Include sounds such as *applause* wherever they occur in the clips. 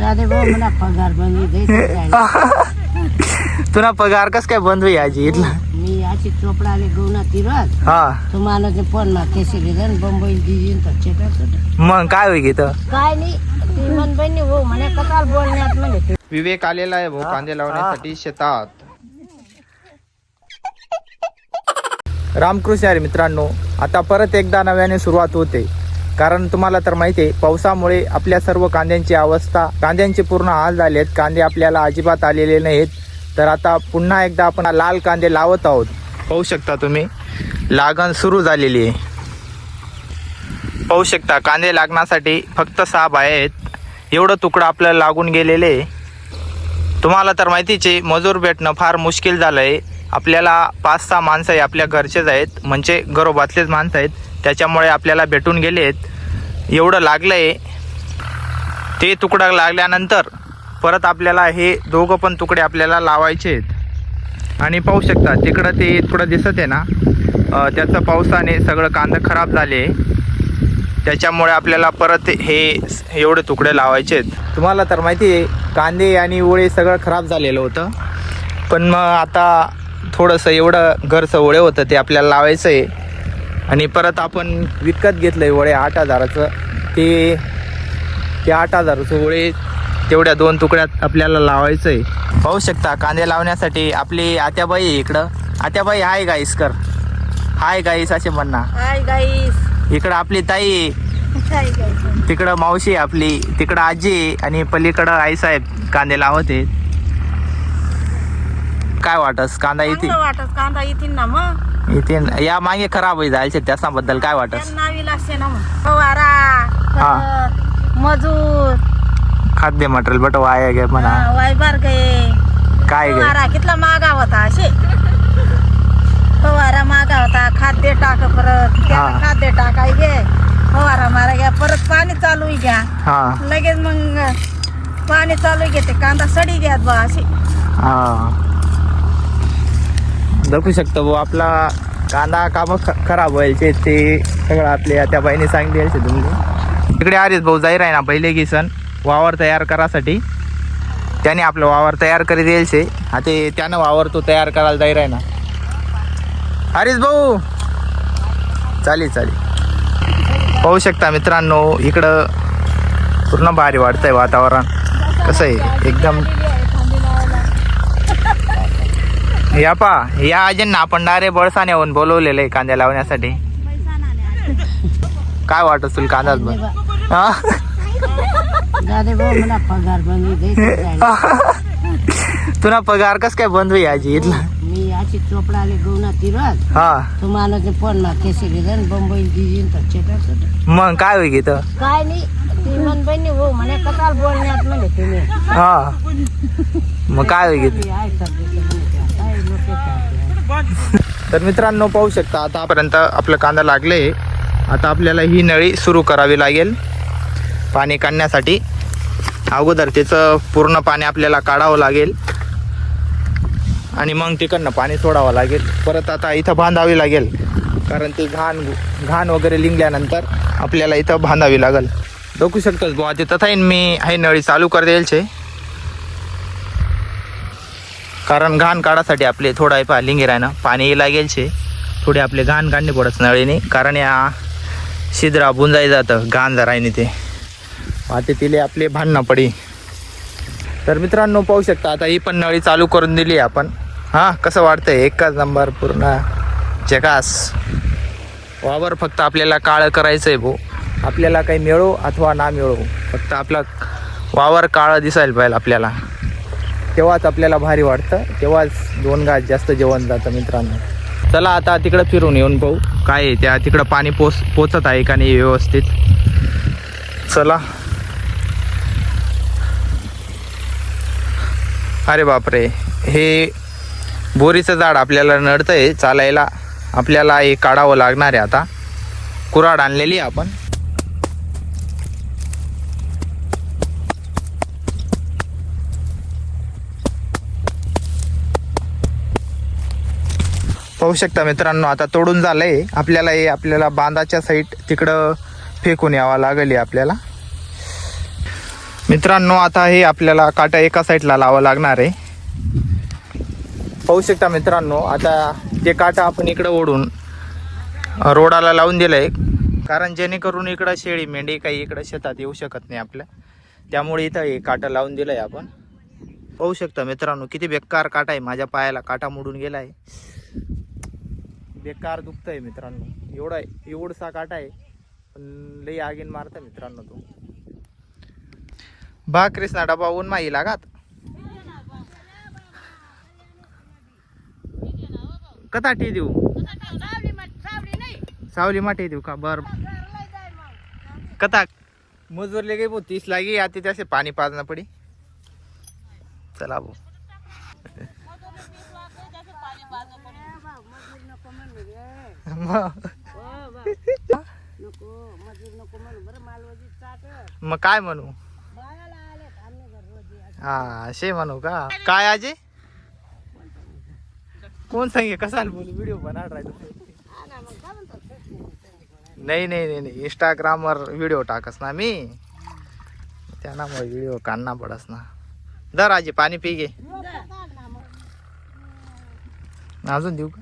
दादे भाऊ मला पगार बंदी द्यायचा जायला. *laughs* तुला पगार कस काय बंद होई आजी इथला? मी अशी चोपडाले गौना तिरत हा. तुम्हाला ते पण ना केसरी जण बंबई दिजीन तर चेटा मग काय होई इथं काय नाही ती मन बहिणी हो म्हणे कसाल बोलण्यात म्हणे विवेक आलेला आहे भाऊ कांदे लावण्यासाठी शेतात. रामकृष्ण मित्रांनो आता परत एकदा नव्याने सुरुवात होते. कारण तुम्हाला तर माहिती आहे पावसामुळे आपल्या सर्व कांद्यांची अवस्था कांद्यांचे पूर्ण हाल झाले आहेत. कांदे आपल्याला अजिबात आलेले नाहीत. तर आता पुन्हा एकदा आपण लाल कांदे लावत आहोत. पाहू शकता तुम्ही लागण सुरू झालेली आहे. पाहू शकता कांदे लागण्यासाठी फक्त सहा बाया आहेत. एवढं तुकडं आपल्याला लागून गेलेले आहे. तुम्हाला तर माहितीच आहे मजूर भेटणं फार मुश्किल झालं आहे आपल्याला पाच सहा माणसं आहे आपल्या घरचेच आहेत म्हणजे घरोबातलेच माणसं आहेत. त्याच्यामुळे आपल्याला भेटून गेले आहेत एवढं लागलं आहे ते तुकडा लागल्यानंतर परत आपल्याला हे दोघं पण तुकडे आपल्याला लावायचे आहेत. आणि पाहू शकता तिकडं ते थोडं दिसत आहे ना. त्याचं पावसाने सगळं कांदं खराब झाले. त्याच्यामुळे आपल्याला परत हे एवढे तुकडे लावायचे आहेत. तुम्हाला तर माहिती आहे कांदे आणि ओळे सगळं खराब झालेलं होतं. पण मग आता थोडंसं एवढं घरचं ओळे होतं ते आपल्याला लावायचं आहे आणि परत आपण विकत घेतलं आहे ओळे आठ हजाराचं. ते ते आठ हजाराचं ओळे तेवढ्या दोन तुकड्यात आपल्याला लावायचं आहे पाहू शकता कांदे लावण्यासाठी आपली आत्याबाई इकडं. आत्याबाई हाय गाईस कर. हाय गाईस असे म्हणणार हाय गाईस इकडं आपली ताई तिकडं मावशी आपली. तिकडं आजी आहे आणि पलीकडं आईसाहेब कांदे लावत आहेत. काय वाटस? कांदा येते. चांगलं वाटत कांदा येतील ना मग. येते या मागे खराब होई जायचे त्याच्याबद्दल काय वाटस? नावी लागते ना मग. फवारा हा. खत, मजूर. खाद्य मटेरियल बट वाया गे म्हणा. हा, वायबार गे काय गे फवारा कितला महागा होता असे फवारा महागा होता. खाद्य टाक परत. त्याला हा. खाद्य टाकाय गे फवारा मारा घ्या. परत पाणी चालू घ्या. हा. लगेच मग पाणी चालू घेते. कांदा सडी घ्या बा अशी. हा. दाखवू शकतो भाऊ आपला कांदा काम खराब व्हायचे ते सगळं आपल्या त्या बाईने सांगितले तुम्ही. इकडे आरेच भाऊ जाहीर आहे ना पहिले की सण. वावर तयार करासाठी. त्याने आपलं वावर तयार करी द्यायचे आता त्यानं वावर तो तयार करायला जाहीर आहे ना. अरेच भाऊ! चालेल चालेल. पाहू शकता मित्रांनो इकडं पूर्ण भारी वाढतंय वातावरण. कसं आहे? एकदम या पा या अजून आपण डायरेक्ट बळसाण्याहून बोलवलेलं आहे कांद्या लावण्यासाठी. काय वाटत तुला कांदा तुला पगार कस काय बंद होई आजी इथला? मी तिरत हा. तुम्हाला ते बंबई दिजीन तर चेटा मग काय होई इथं? काय नाही ती मन बहिणी हो म्हणे कसाल बोलण्यात? म्हणे तुम्ही हा. मग काय होई इथं? तर मित्रांनो पाहू शकता आतापर्यंत आपलं कांदा लागले. आता आपल्याला ही नळी सुरू करावी लागेल. पाणी काढण्यासाठी. अगोदर त्याचं पूर्ण पाणी आपल्याला काढावं लागेल. आणि मग तिकडनं पाणी सोडावं लागेल. परत आता इथं बांधावी लागेल. कारण ते घाण घाण वगैरे लिंगल्यानंतर आपल्याला इथं बांधावी लागेल. बघू शकतोस बुवा ते थाईन मी हे नळी चालू कर येईल कारण घाण काढासाठी आपले थोडा आहे पहा लिंगेर आहे ना पाणी लागेल छे थोडे आपले घाण काढणे पडत नळीने कारण या शिद्रा बुंजाई जातं घाण जरायने ते. वाटे तिले आपले भांडणं पडी तर मित्रांनो पाहू शकता आता ही पण नळी चालू करून दिली आपण. हां कसं वाटतंय एकच नंबर पूर्ण. जगास. वावर फक्त आपल्याला काळं करायचं आहे भाऊ आपल्याला काही मिळो अथवा ना मिळो. फक्त आपला वावर काळं दिसायला पाहिजे आपल्याला. तेव्हाच आपल्याला भारी वाटतं. तेव्हाच दोन घास जास्त जेवण जातं मित्रांनो. चला आता तिकडं फिरून येऊन पाहू. काय आहे त्या तिकडं पाणी पोच पोचत आहे का नाही व्यवस्थित? चला. अरे बापरे. हे बोरीचं झाड आपल्याला नडतंय चालायला. आपल्याला हे काढावं लागणार आहे आता. कुराड आणलेली आहे आपण. पाहू शकता मित्रांनो आता तोडून झालंय. आपल्याला हे आपल्याला बांधाच्या साईड तिकडं फेकून यावं लागेल आपल्याला. मित्रांनो आता हे आपल्याला काटा एका साईडला लावा लागणार आहे. पाहू शकता मित्रांनो आता ते काटा आपण इकडं ओढून रोडाला लावून दिलंय कारण जेणेकरून इकडं शेळी मेंढी काही इकडं शेतात येऊ शकत नाही आपल्या. त्यामुळे इथं हे काटा लावून दिलंय आपण. पाहू शकता मित्रांनो किती बेकार काटा आहे. माझ्या पायाला काटा मोडून गेलाय. बेकार दुखतंय मित्रांनो. एवढा एवढसा काटा आहे पण लई आगीन मारता मित्रांनो तो. बा कृष्णा डबा ऊन माही लागात. कथा टी देऊ? सावली माठी देऊ का? बर. कथा. मजूरले गे भाऊ तीस लागी आता त्याचे पाणी पाजणं पडी. चला भाऊ मग मग काय म्हणू? हा असे म्हणू का? काय आजी? कोण सांगे? कसा बोलू? व्हिडिओ बना नाही नाही नाही नाही. इंस्टाग्रामवर व्हिडिओ टाकस ना मी. त्यांना मग व्हिडिओ काढना पडस ना. दर आजी पाणी पी घे. अजून देऊ का?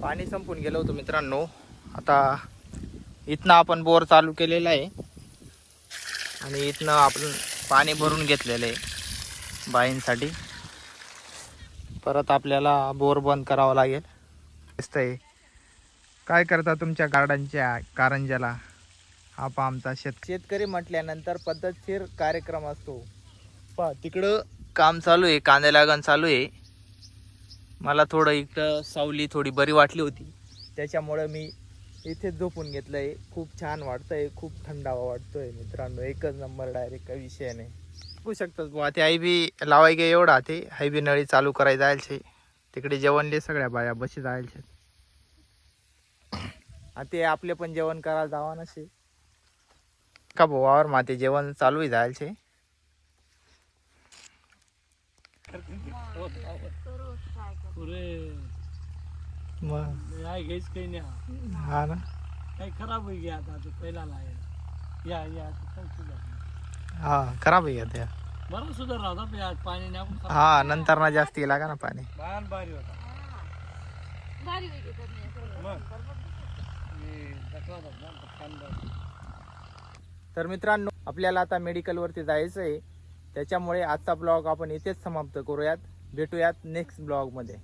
पाणी संपून गेलं होतं मित्रांनो. आता इथनं आपण बोर चालू केलेला आहे. आणि इथनं आपण पाणी भरून घेतलेलं आहे बाईंसाठी. परत आपल्याला बोर बंद करावा लागेल. दिसतंय. काय करता तुमच्या गार्डनच्या कारंजाला हा आमचा शेत. शेतकरी म्हटल्यानंतर पद्धतशीर कार्यक्रम असतो. पा तिकडं काम चालू आहे कांदे लागण चालू आहे. मला थोडं इकडं सावली थोडी बरी वाटली होती. त्याच्यामुळं मी इथेच झोपून घेतलं आहे खूप छान वाटतं आहे खूप थंडावा वाटतोय मित्रांनो. एकच नंबर डायरेक्ट काही विषय नाही. बघू शकतात बुवा ते आई बी लावाय गे एवढा ते आई बी नळी चालू करायला जायचे तिकडे जेवणले सगळ्या बाया बशी जायचे ते आपले पण जेवण करायला जावा नसे का भाऊ वावर माते जेवण चालू जायचे मग? घ्यायच काही नाही. हा ना? काही खराब होई गया आता तो पहिला लाय या या हा खराब आहे त्या. बरं सुधार होता ते आज पाणी नाही हा नंतर ना जास्ती लागा ना पाणी. बाण बारी होता. तर मित्रांनो आपल्याला आता मेडिकलवरती जायचं आहे त्याच्यामुळे आजचा ब्लॉग आपण इथेच समाप्त करूयात. भेटूयात नेक्स्ट ब्लॉगमध्ये